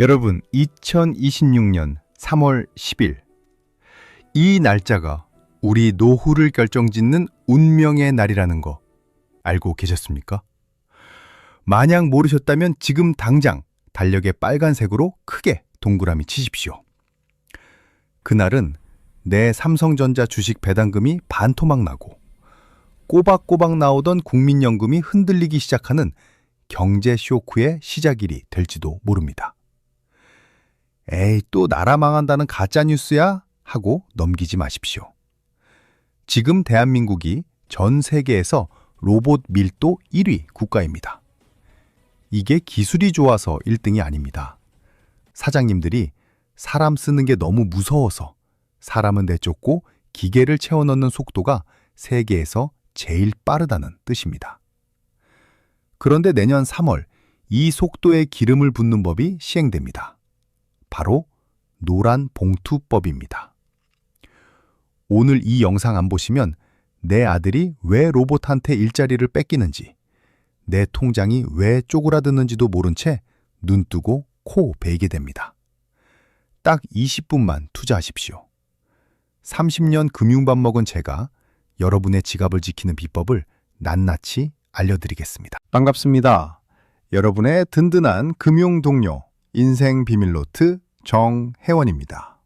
여러분, 2026년 3월 10일. 이 날짜가 우리 노후를 결정짓는 운명의 날이라는 거 알고 계셨습니까? 만약 모르셨다면 지금 당장 달력의 빨간색으로 크게 동그라미 치십시오. 그날은 내 삼성전자 주식 배당금이 반토막 나고 꼬박꼬박 나오던 국민연금이 흔들리기 시작하는 경제 쇼크의 시작일이 될지도 모릅니다. 에이, 또 나라 망한다는 가짜뉴스야? 하고 넘기지 마십시오. 지금 대한민국이 전 세계에서 로봇 밀도 1위 국가입니다. 이게 기술이 좋아서 1등이 아닙니다. 사장님들이 사람 쓰는 게 너무 무서워서 사람은 내쫓고 기계를 채워넣는 속도가 세계에서 제일 빠르다는 뜻입니다. 그런데 내년 3월 이 속도에 기름을 붓는 법이 시행됩니다. 바로 노란 봉투법입니다. 오늘 이 영상 안 보시면 내 아들이 왜 로봇한테 일자리를 뺏기는지, 내 통장이 왜 쪼그라드는지도 모른 채 눈 뜨고 코 베이게 됩니다. 딱 20분만 투자하십시오. 30년 금융밥 먹은 제가 여러분의 지갑을 지키는 비법을 낱낱이 알려드리겠습니다. 반갑습니다. 여러분의 든든한 금융 동료, 인생 비밀노트 정혜원입니다.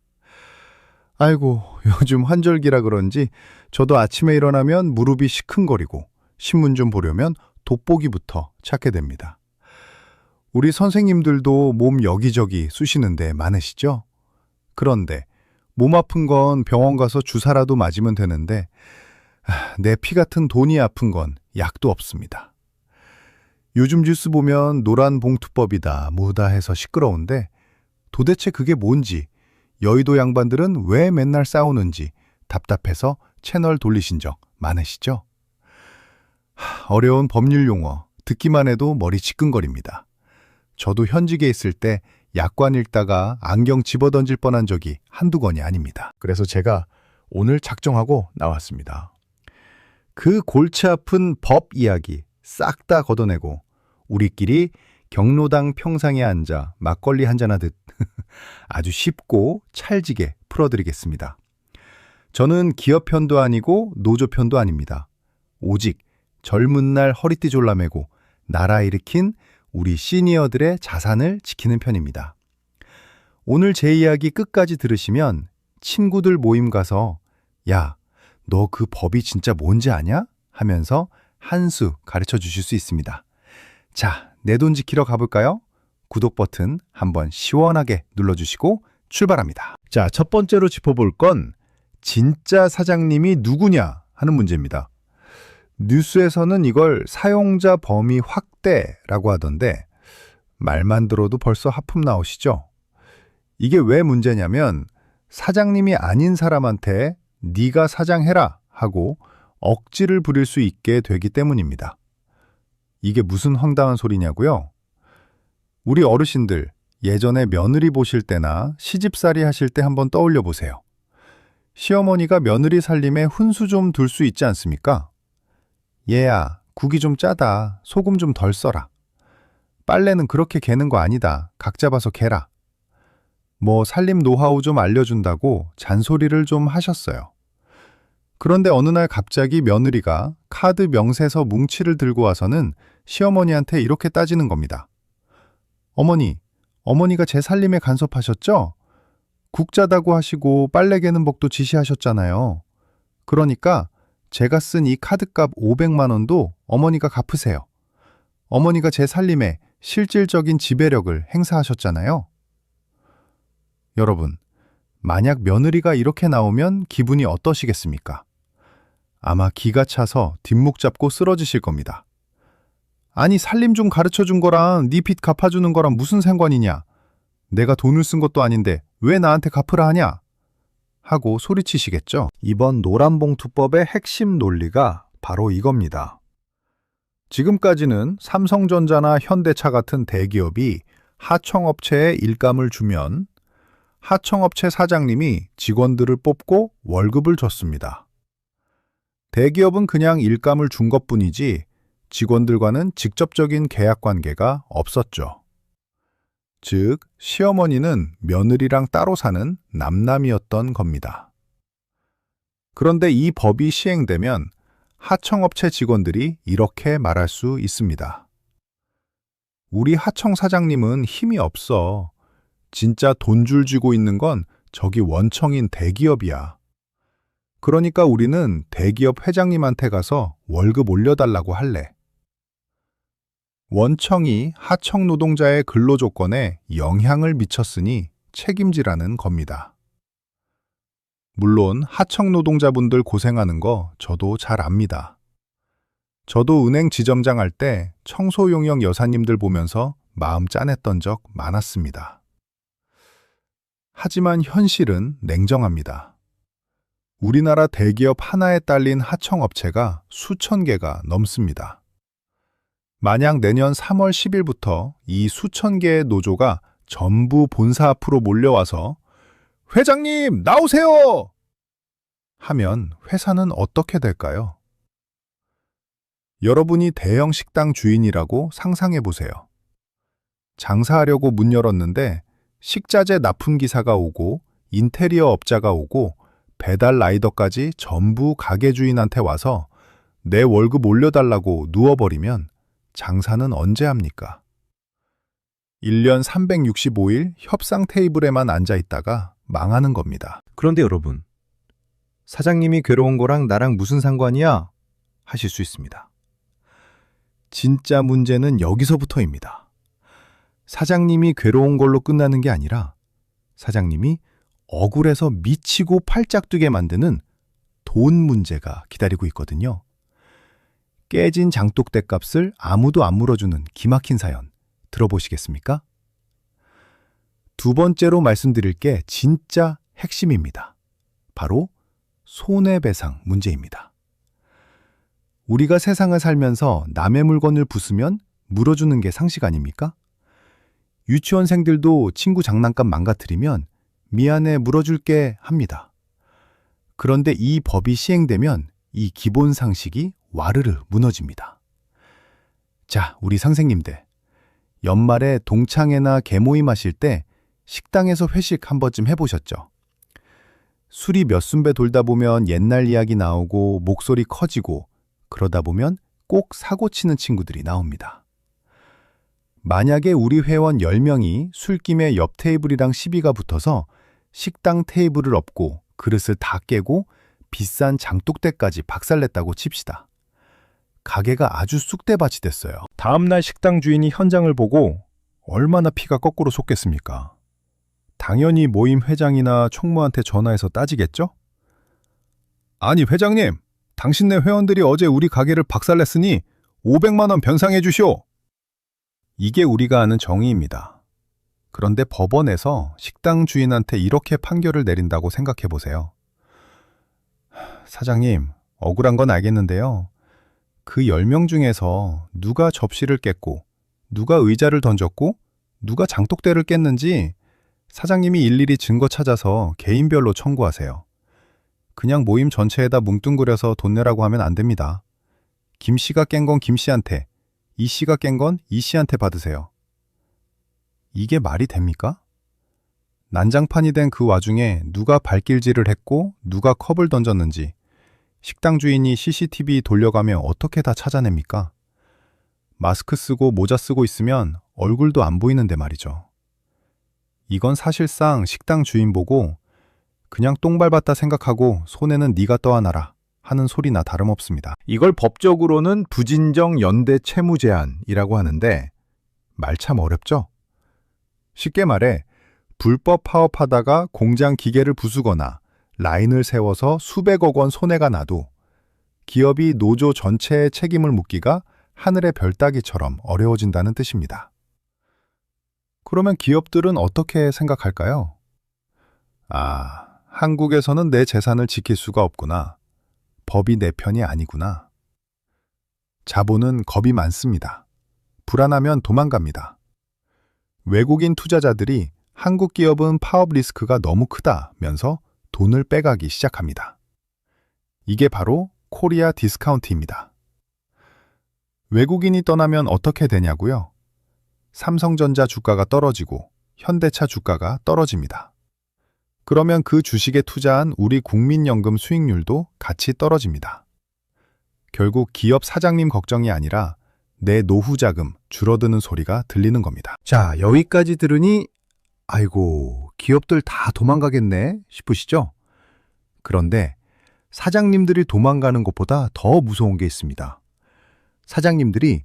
아이고, 요즘 환절기라 그런지 저도 아침에 일어나면 무릎이 시큰거리고 신문 좀 보려면 돋보기부터 찾게 됩니다. 우리 선생님들도 몸 여기저기 쑤시는데 많으시죠? 그런데 몸 아픈 건 병원 가서 주사라도 맞으면 되는데 내 피 같은 돈이 아픈 건 약도 없습니다. 요즘 뉴스 보면 노란 봉투법이다 뭐다 해서 시끄러운데 도대체 그게 뭔지 여의도 양반들은 왜 맨날 싸우는지 답답해서 채널 돌리신 적 많으시죠? 하, 어려운 법률 용어 듣기만 해도 머리 지끈거립니다. 저도 현직에 있을 때 약관 읽다가 안경 집어던질 뻔한 적이 한두 건이 아닙니다. 그래서 제가 오늘 작정하고 나왔습니다. 그 골치 아픈 법 이야기 싹 다 걷어내고 우리끼리 경로당 평상에 앉아 막걸리 한잔 하듯 아주 쉽고 찰지게 풀어드리겠습니다. 저는 기업 편도 아니고 노조 편도 아닙니다. 오직 젊은 날 허리띠 졸라매고 나라 일으킨 우리 시니어들의 자산을 지키는 편입니다. 오늘 제 이야기 끝까지 들으시면 친구들 모임 가서 야, 너 그 법이 진짜 뭔지 아냐? 하면서 한 수 가르쳐 주실 수 있습니다. 자, 내 돈 지키러 가볼까요? 구독 버튼 한번 시원하게 눌러주시고 출발합니다. 자, 첫 번째로 짚어볼 건 진짜 사장님이 누구냐 하는 문제입니다. 뉴스에서는 이걸 사용자 범위 확대라고 하던데 말만 들어도 벌써 하품 나오시죠? 이게 왜 문제냐면 사장님이 아닌 사람한테 네가 사장해라 하고 억지를 부릴 수 있게 되기 때문입니다. 이게 무슨 황당한 소리냐고요? 우리 어르신들 예전에 며느리 보실 때나 시집살이 하실 때 한번 떠올려 보세요. 시어머니가 며느리 살림에 훈수 좀 둘 수 있지 않습니까? 얘야, 국이 좀 짜다. 소금 좀 덜 써라. 빨래는 그렇게 개는 거 아니다. 각 잡아서 개라. 뭐 살림 노하우 좀 알려준다고 잔소리를 좀 하셨어요. 그런데 어느 날 갑자기 며느리가 카드 명세서 뭉치를 들고 와서는 시어머니한테 이렇게 따지는 겁니다. 어머니, 어머니가 제 살림에 간섭하셨죠? 국 짜다고 하시고 빨래 개는 법도 지시하셨잖아요. 그러니까 제가 쓴 이 카드값 500만 원도 어머니가 갚으세요. 어머니가 제 살림에 실질적인 지배력을 행사하셨잖아요. 여러분, 만약 며느리가 이렇게 나오면 기분이 어떠시겠습니까? 아마 기가 차서 뒷목 잡고 쓰러지실 겁니다. 아니 살림 좀 가르쳐 준 거랑 네 빚 갚아주는 거랑 무슨 상관이냐? 내가 돈을 쓴 것도 아닌데 왜 나한테 갚으라 하냐? 하고 소리치시겠죠? 이번 노란봉투법의 핵심 논리가 바로 이겁니다. 지금까지는 삼성전자나 현대차 같은 대기업이 하청업체에 일감을 주면 하청업체 사장님이 직원들을 뽑고 월급을 줬습니다. 대기업은 그냥 일감을 준 것뿐이지 직원들과는 직접적인 계약 관계가 없었죠. 즉, 시어머니는 며느리랑 따로 사는 남남이었던 겁니다. 그런데 이 법이 시행되면 하청업체 직원들이 이렇게 말할 수 있습니다. 우리 하청 사장님은 힘이 없어. 진짜 돈줄 쥐고 있는 건 저기 원청인 대기업이야. 그러니까 우리는 대기업 회장님한테 가서 월급 올려달라고 할래. 원청이 하청 노동자의 근로 조건에 영향을 미쳤으니 책임지라는 겁니다. 물론 하청 노동자분들 고생하는 거 저도 잘 압니다. 저도 은행 지점장 할 때 청소 용역 여사님들 보면서 마음 짠했던 적 많았습니다. 하지만 현실은 냉정합니다. 우리나라 대기업 하나에 딸린 하청업체가 수천 개가 넘습니다. 만약 내년 3월 10일부터 이 수천 개의 노조가 전부 본사 앞으로 몰려와서 회장님, 나오세요! 하면 회사는 어떻게 될까요? 여러분이 대형 식당 주인이라고 상상해 보세요. 장사하려고 문 열었는데 식자재 납품 기사가 오고 인테리어 업자가 오고 배달 라이더까지 전부 가게 주인한테 와서 내 월급 올려달라고 누워버리면 장사는 언제 합니까? 1년 365일 협상 테이블에만 앉아 있다가 망하는 겁니다. 그런데 여러분, 사장님이 괴로운 거랑 나랑 무슨 상관이야? 하실 수 있습니다. 진짜 문제는 여기서부터입니다. 사장님이 괴로운 걸로 끝나는 게 아니라 사장님이 억울해서 미치고 팔짝 뛰게 만드는 돈 문제가 기다리고 있거든요. 깨진 장독대 값을 아무도 안 물어주는 기막힌 사연 들어보시겠습니까? 두 번째로 말씀드릴 게 진짜 핵심입니다. 바로 손해배상 문제입니다. 우리가 세상을 살면서 남의 물건을 부수면 물어주는 게 상식 아닙니까? 유치원생들도 친구 장난감 망가뜨리면 미안해 물어줄게 합니다. 그런데 이 법이 시행되면 이 기본 상식이 와르르 무너집니다. 자, 우리 선생님들. 연말에 동창회나 개모임 하실 때 식당에서 회식 한 번쯤 해보셨죠? 술이 몇 순배 돌다 보면 옛날 이야기 나오고 목소리 커지고 그러다 보면 꼭 사고 치는 친구들이 나옵니다. 만약에 우리 회원 10명이 술김에 옆 테이블이랑 시비가 붙어서 식당 테이블을 엎고 그릇을 다 깨고 비싼 장독대까지 박살냈다고 칩시다. 가게가 아주 쑥대밭이 됐어요. 다음날 식당 주인이 현장을 보고 얼마나 피가 거꾸로 솟겠습니까? 당연히 모임 회장이나 총무한테 전화해서 따지겠죠? 아니 회장님, 당신네 회원들이 어제 우리 가게를 박살냈으니 500만 원 변상해 주시오. 이게 우리가 아는 정의입니다. 그런데 법원에서 식당 주인한테 이렇게 판결을 내린다고 생각해 보세요. 사장님, 억울한 건 알겠는데요. 그 10명 중에서 누가 접시를 깼고, 누가 의자를 던졌고, 누가 장독대를 깼는지 사장님이 일일이 증거 찾아서 개인별로 청구하세요. 그냥 모임 전체에다 뭉뚱그려서 돈 내라고 하면 안 됩니다. 김 씨가 깬 건 김 씨한테, 이 씨가 깬 건 이 씨한테 받으세요. 이게 말이 됩니까? 난장판이 된 그 와중에 누가 발길질을 했고 누가 컵을 던졌는지 식당 주인이 CCTV 돌려가며 어떻게 다 찾아냅니까? 마스크 쓰고 모자 쓰고 있으면 얼굴도 안 보이는데 말이죠. 이건 사실상 식당 주인 보고 그냥 똥 밟았다 생각하고 손에는 네가 떠안아라 하는 소리나 다름없습니다. 이걸 법적으로는 부진정 연대 채무 제한이라고 하는데 말 참 어렵죠? 쉽게 말해 불법 파업하다가 공장 기계를 부수거나 라인을 세워서 수백억 원 손해가 나도 기업이 노조 전체의 책임을 묻기가 하늘의 별 따기처럼 어려워진다는 뜻입니다. 그러면 기업들은 어떻게 생각할까요? 아, 한국에서는 내 재산을 지킬 수가 없구나. 법이 내 편이 아니구나. 자본은 겁이 많습니다. 불안하면 도망갑니다. 외국인 투자자들이 한국 기업은 파업 리스크가 너무 크다면서 돈을 빼가기 시작합니다. 이게 바로 코리아 디스카운트입니다. 외국인이 떠나면 어떻게 되냐고요? 삼성전자 주가가 떨어지고 현대차 주가가 떨어집니다. 그러면 그 주식에 투자한 우리 국민연금 수익률도 같이 떨어집니다. 결국 기업 사장님 걱정이 아니라 내 노후 자금 줄어드는 소리가 들리는 겁니다. 자, 여기까지 들으니 아이고, 기업들 다 도망가겠네 싶으시죠? 그런데 사장님들이 도망가는 것보다 더 무서운 게 있습니다. 사장님들이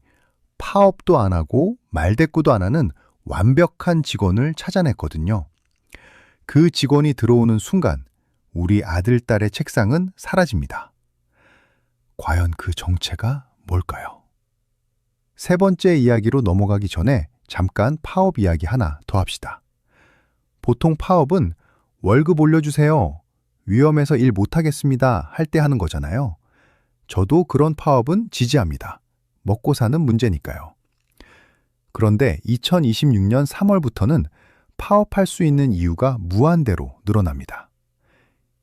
파업도 안 하고 말대꾸도 안 하는 완벽한 직원을 찾아냈거든요. 그 직원이 들어오는 순간 우리 아들, 딸의 책상은 사라집니다. 과연 그 정체가 뭘까요? 세 번째 이야기로 넘어가기 전에 잠깐 파업 이야기 하나 더 합시다. 보통 파업은 월급 올려주세요. 위험해서 일 못하겠습니다. 할 때 하는 거잖아요. 저도 그런 파업은 지지합니다. 먹고 사는 문제니까요. 그런데 2026년 3월부터는 파업할 수 있는 이유가 무한대로 늘어납니다.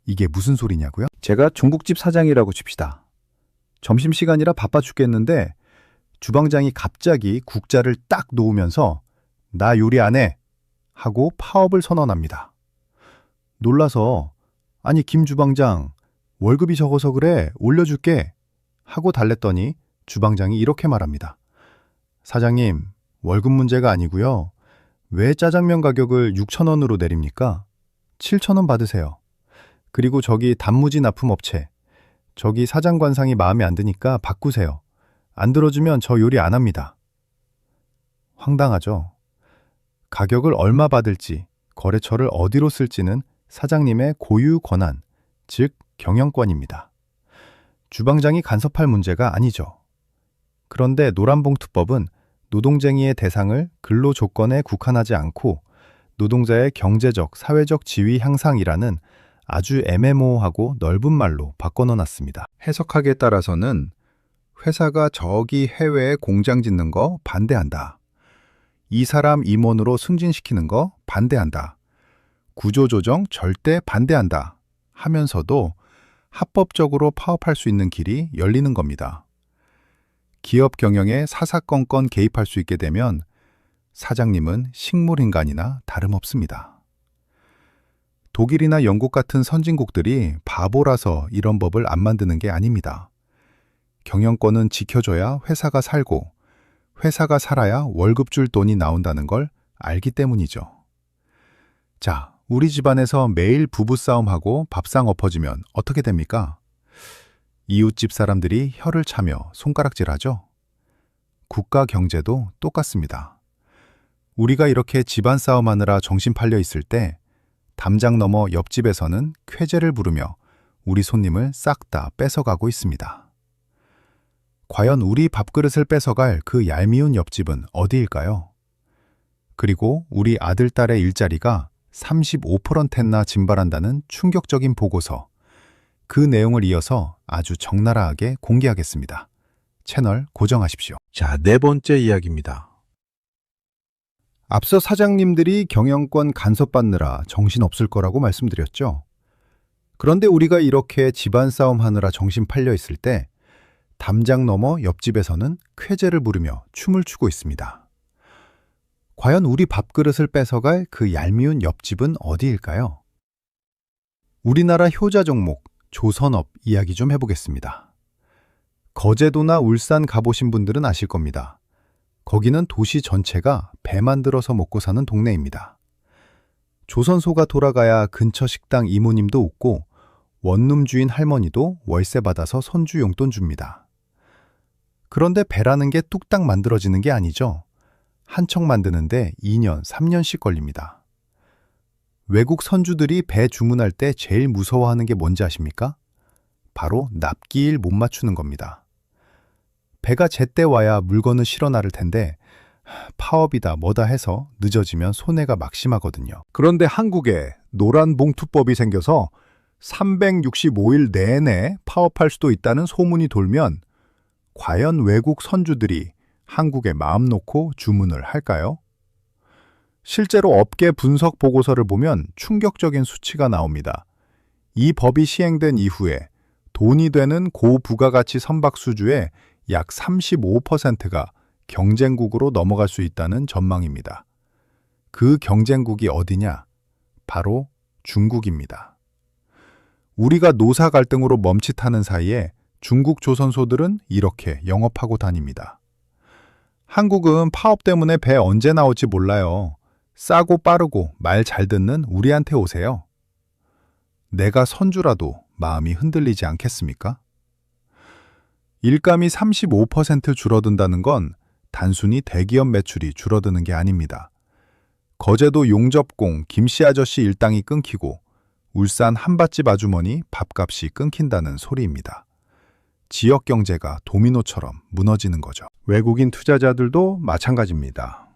이게 무슨 소리냐고요? 제가 중국집 사장이라고 칩시다. 점심시간이라 바빠 죽겠는데 주방장이 갑자기 국자를 딱 놓으면서 나 요리 안 해! 하고 파업을 선언합니다. 놀라서 아니 김 주방장 월급이 적어서 그래 올려줄게 하고 달랬더니 주방장이 이렇게 말합니다. 사장님 월급 문제가 아니고요. 왜 짜장면 가격을 6천 원으로 내립니까? 7천 원 받으세요. 그리고 저기 단무지 납품 업체 저기 사장 관상이 마음에 안 드니까 바꾸세요. 안 들어주면 저 요리 안 합니다. 황당하죠. 가격을 얼마 받을지, 거래처를 어디로 쓸지는 사장님의 고유 권한, 즉 경영권입니다. 주방장이 간섭할 문제가 아니죠. 그런데 노란봉투법은 노동쟁이의 대상을 근로 조건에 국한하지 않고 노동자의 경제적, 사회적 지위 향상이라는 아주 애매모호하고 넓은 말로 바꿔넣어놨습니다. 해석하기에 따라서는 회사가 저기 해외에 공장 짓는 거 반대한다. 이 사람 임원으로 승진시키는 거 반대한다. 구조조정 절대 반대한다. 하면서도 합법적으로 파업할 수 있는 길이 열리는 겁니다. 기업 경영에 사사건건 개입할 수 있게 되면 사장님은 식물인간이나 다름없습니다. 독일이나 영국 같은 선진국들이 바보라서 이런 법을 안 만드는 게 아닙니다. 경영권은 지켜줘야 회사가 살고 회사가 살아야 월급 줄 돈이 나온다는 걸 알기 때문이죠. 자, 우리 집안에서 매일 부부싸움하고 밥상 엎어지면 어떻게 됩니까? 이웃집 사람들이 혀를 차며 손가락질하죠? 국가 경제도 똑같습니다. 우리가 이렇게 집안 싸움하느라 정신 팔려 있을 때 담장 너머 옆집에서는 쾌재를 부르며 우리 손님을 싹 다 뺏어가고 있습니다. 과연 우리 밥그릇을 뺏어갈 그 얄미운 옆집은 어디일까요? 그리고 우리 아들, 딸의 일자리가 35%나 증발한다는 충격적인 보고서. 그 내용을 이어서 아주 적나라하게 공개하겠습니다. 채널 고정하십시오. 자, 네 번째 이야기입니다. 앞서 사장님들이 경영권 간섭받느라 정신없을 거라고 말씀드렸죠. 그런데 우리가 이렇게 집안 싸움 하느라 정신 팔려 있을 때 담장 너머 옆집에서는 쾌재를 부르며 춤을 추고 있습니다. 과연 우리 밥그릇을 뺏어갈 그 얄미운 옆집은 어디일까요? 우리나라 효자 종목 조선업 이야기 좀 해보겠습니다. 거제도나 울산 가보신 분들은 아실 겁니다. 거기는 도시 전체가 배 만들어서 먹고 사는 동네입니다. 조선소가 돌아가야 근처 식당 이모님도 웃고 원룸 주인 할머니도 월세 받아서 손주 용돈 줍니다. 그런데 배라는 게 뚝딱 만들어지는 게 아니죠. 한 척 만드는데 2년, 3년씩 걸립니다. 외국 선주들이 배 주문할 때 제일 무서워하는 게 뭔지 아십니까? 바로 납기일 못 맞추는 겁니다. 배가 제때 와야 물건을 실어 나를 텐데 파업이다 뭐다 해서 늦어지면 손해가 막심하거든요. 그런데 한국에 노란 봉투법이 생겨서 365일 내내 파업할 수도 있다는 소문이 돌면 과연 외국 선주들이 한국에 마음 놓고 주문을 할까요? 실제로 업계 분석 보고서를 보면 충격적인 수치가 나옵니다. 이 법이 시행된 이후에 돈이 되는 고부가가치 선박 수주의 약 35%가 경쟁국으로 넘어갈 수 있다는 전망입니다. 그 경쟁국이 어디냐? 바로 중국입니다. 우리가 노사 갈등으로 멈칫하는 사이에 중국 조선소들은 이렇게 영업하고 다닙니다. 한국은 파업 때문에 배 언제 나올지 몰라요. 싸고 빠르고 말 잘 듣는 우리한테 오세요. 내가 선주라도 마음이 흔들리지 않겠습니까? 일감이 35% 줄어든다는 건 단순히 대기업 매출이 줄어드는 게 아닙니다. 거제도 용접공 김씨 아저씨 일당이 끊기고 울산 한밭집 아주머니 밥값이 끊긴다는 소리입니다. 지역 경제가 도미노처럼 무너지는 거죠. 외국인 투자자들도 마찬가지입니다.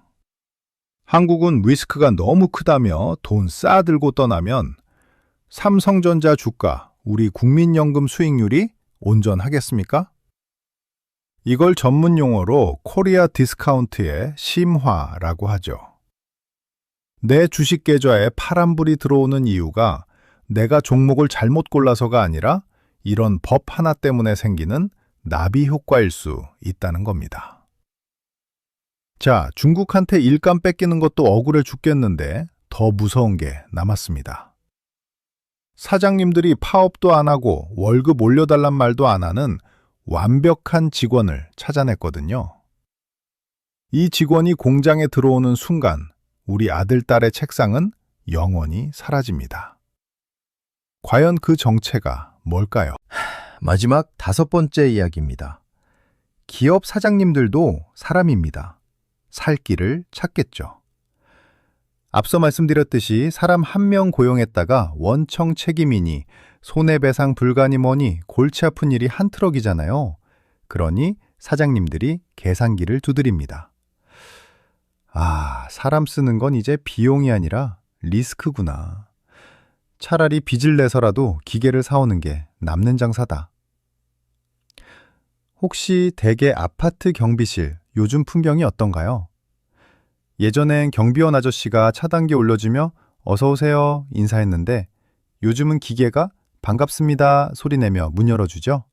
한국은 리스크가 너무 크다며 돈 쌓아들고 떠나면 삼성전자 주가, 우리 국민연금 수익률이 온전하겠습니까? 이걸 전문 용어로 코리아 디스카운트의 심화라고 하죠. 내 주식 계좌에 파란불이 들어오는 이유가 내가 종목을 잘못 골라서가 아니라 이런 법 하나 때문에 생기는 나비 효과일 수 있다는 겁니다. 자, 중국한테 일감 뺏기는 것도 억울해 죽겠는데 더 무서운 게 남았습니다. 사장님들이 파업도 안 하고 월급 올려달란 말도 안 하는 완벽한 직원을 찾아냈거든요. 이 직원이 공장에 들어오는 순간 우리 아들, 딸의 책상은 영원히 사라집니다. 과연 그 정체가 뭘까요? 마지막 다섯 번째 이야기입니다. 기업 사장님들도 사람입니다. 살 길을 찾겠죠. 앞서 말씀드렸듯이 사람 한 명 고용했다가 원청 책임이니 손해배상 불가니 뭐니 골치 아픈 일이 한 트럭이잖아요. 그러니 사장님들이 계산기를 두드립니다. 아, 사람 쓰는 건 이제 비용이 아니라 리스크구나. 차라리 빚을 내서라도 기계를 사오는 게 남는 장사다. 혹시 대개 아파트 경비실 요즘 풍경이 어떤가요? 예전엔 경비원 아저씨가 차단기 올려주며 어서 오세요 인사했는데 요즘은 기계가 반갑습니다 소리 내며 문 열어주죠.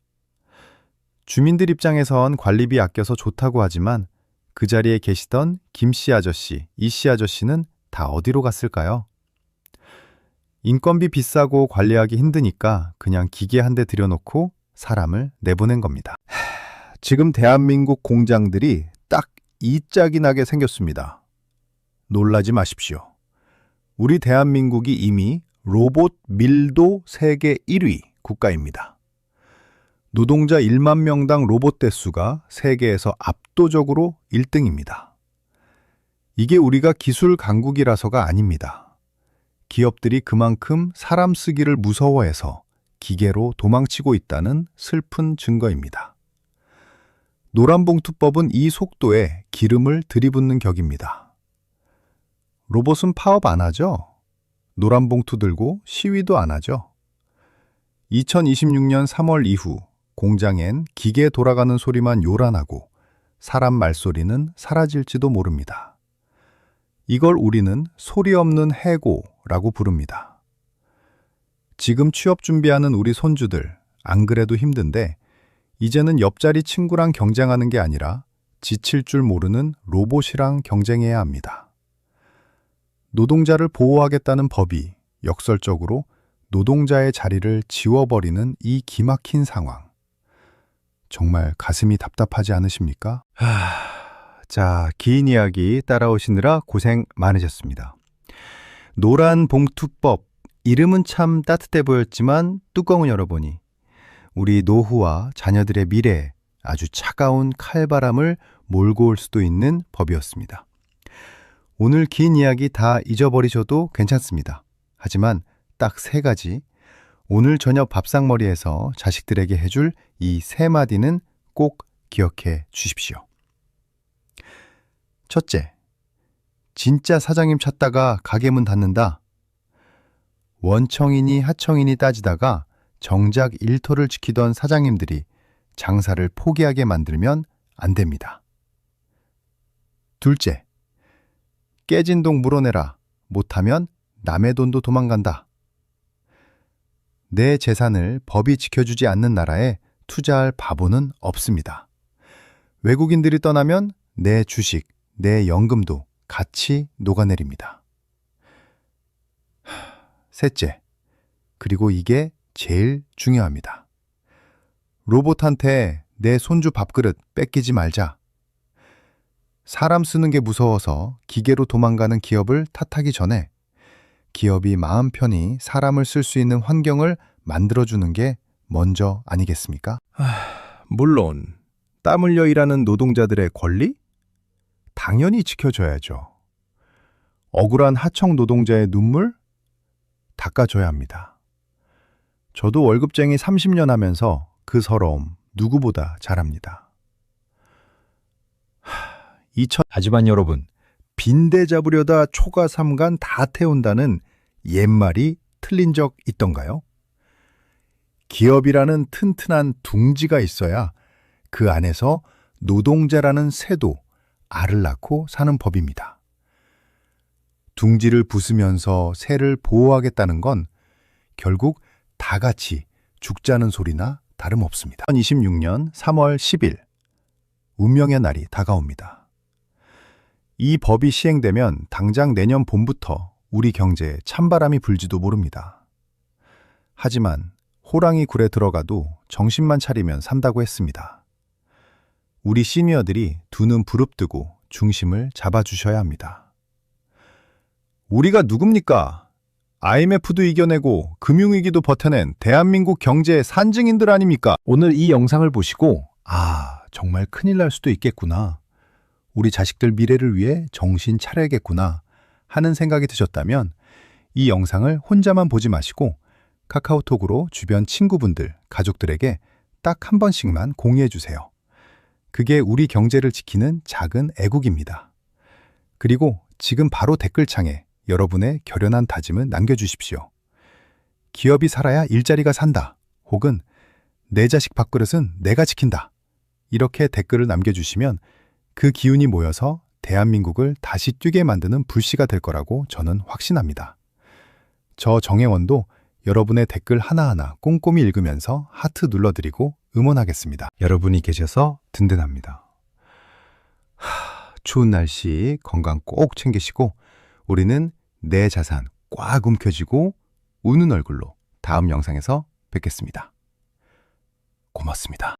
주민들 입장에선 관리비 아껴서 좋다고 하지만 그 자리에 계시던 김 씨 아저씨, 이 씨 아저씨는 다 어디로 갔을까요? 인건비 비싸고 관리하기 힘드니까 그냥 기계 한 대 들여놓고 사람을 내보낸 겁니다. 지금 대한민국 공장들이 딱 이 짝이 나게 생겼습니다. 놀라지 마십시오. 우리 대한민국이 이미 로봇 밀도 세계 1위 국가입니다. 노동자 1만 명당 로봇 대수가 세계에서 압도적으로 1등입니다. 이게 우리가 기술 강국이라서가 아닙니다. 기업들이 그만큼 사람 쓰기를 무서워해서 기계로 도망치고 있다는 슬픈 증거입니다. 노란봉투법은 이 속도에 기름을 들이붓는 격입니다. 로봇은 파업 안 하죠? 노란봉투 들고 시위도 안 하죠? 2026년 3월 이후 공장엔 기계 돌아가는 소리만 요란하고 사람 말소리는 사라질지도 모릅니다. 이걸 우리는 소리 없는 해고라고 부릅니다. 지금 취업 준비하는 우리 손주들 안 그래도 힘든데 이제는 옆자리 친구랑 경쟁하는 게 아니라 지칠 줄 모르는 로봇이랑 경쟁해야 합니다. 노동자를 보호하겠다는 법이 역설적으로 노동자의 자리를 지워버리는 이 기막힌 상황. 정말 가슴이 답답하지 않으십니까? 하... 자, 긴 이야기 따라오시느라 고생 많으셨습니다. 노란 봉투법, 이름은 참 따뜻해 보였지만 뚜껑을 열어보니 우리 노후와 자녀들의 미래에 아주 차가운 칼바람을 몰고 올 수도 있는 법이었습니다. 오늘 긴 이야기 다 잊어버리셔도 괜찮습니다. 하지만 딱 세 가지, 오늘 저녁 밥상머리에서 자식들에게 해줄 이 세 마디는 꼭 기억해 주십시오. 첫째, 진짜 사장님 찾다가 가게 문 닫는다. 원청이니 하청이니 따지다가 정작 일터를 지키던 사장님들이 장사를 포기하게 만들면 안 됩니다. 둘째, 깨진 동 물어내라. 못하면 남의 돈도 도망간다. 내 재산을 법이 지켜주지 않는 나라에 투자할 바보는 없습니다. 외국인들이 떠나면 내 주식, 내 연금도 같이 녹아내립니다. 하, 셋째, 그리고 이게 제일 중요합니다. 로봇한테 내 손주 밥그릇 뺏기지 말자. 사람 쓰는 게 무서워서 기계로 도망가는 기업을 탓하기 전에 기업이 마음 편히 사람을 쓸 수 있는 환경을 만들어주는 게 먼저 아니겠습니까? 물론 땀 흘려 일하는 노동자들의 권리? 당연히 지켜줘야죠. 억울한 하청 노동자의 눈물? 닦아줘야 합니다. 저도 월급쟁이 30년 하면서 그 서러움 누구보다 잘합니다. 2000 하지만 여러분, 빈대 잡으려다 초가 삼간 다 태운다는 옛말이 틀린 적 있던가요? 기업이라는 튼튼한 둥지가 있어야 그 안에서 노동자라는 새도 알을 낳고 사는 법입니다. 둥지를 부수면서 새를 보호하겠다는 건 결국 다 같이 죽자는 소리나 다름없습니다. 2026년 3월 10일 운명의 날이 다가옵니다. 이 법이 시행되면 당장 내년 봄부터 우리 경제에 찬바람이 불지도 모릅니다. 하지만 호랑이 굴에 들어가도 정신만 차리면 산다고 했습니다. 우리 시니어들이 두 눈 부릅뜨고 중심을 잡아주셔야 합니다. 우리가 누굽니까? IMF도 이겨내고 금융위기도 버텨낸 대한민국 경제의 산증인들 아닙니까? 오늘 이 영상을 보시고 아, 정말 큰일 날 수도 있겠구나. 우리 자식들 미래를 위해 정신 차려야겠구나 하는 생각이 드셨다면 이 영상을 혼자만 보지 마시고 카카오톡으로 주변 친구분들, 가족들에게 딱 한 번씩만 공유해 주세요. 그게 우리 경제를 지키는 작은 애국입니다. 그리고 지금 바로 댓글창에 여러분의 결연한 다짐을 남겨주십시오. 기업이 살아야 일자리가 산다. 혹은 내 자식 밥그릇은 내가 지킨다. 이렇게 댓글을 남겨주시면 그 기운이 모여서 대한민국을 다시 뛰게 만드는 불씨가 될 거라고 저는 확신합니다. 저 정혜원도 여러분의 댓글 하나하나 꼼꼼히 읽으면서 하트 눌러드리고 응원하겠습니다. 여러분이 계셔서 든든합니다. 하, 추운 날씨 건강 꼭 챙기시고 우리는 내 자산 꽉 움켜쥐고 우는 얼굴로 다음 영상에서 뵙겠습니다. 고맙습니다.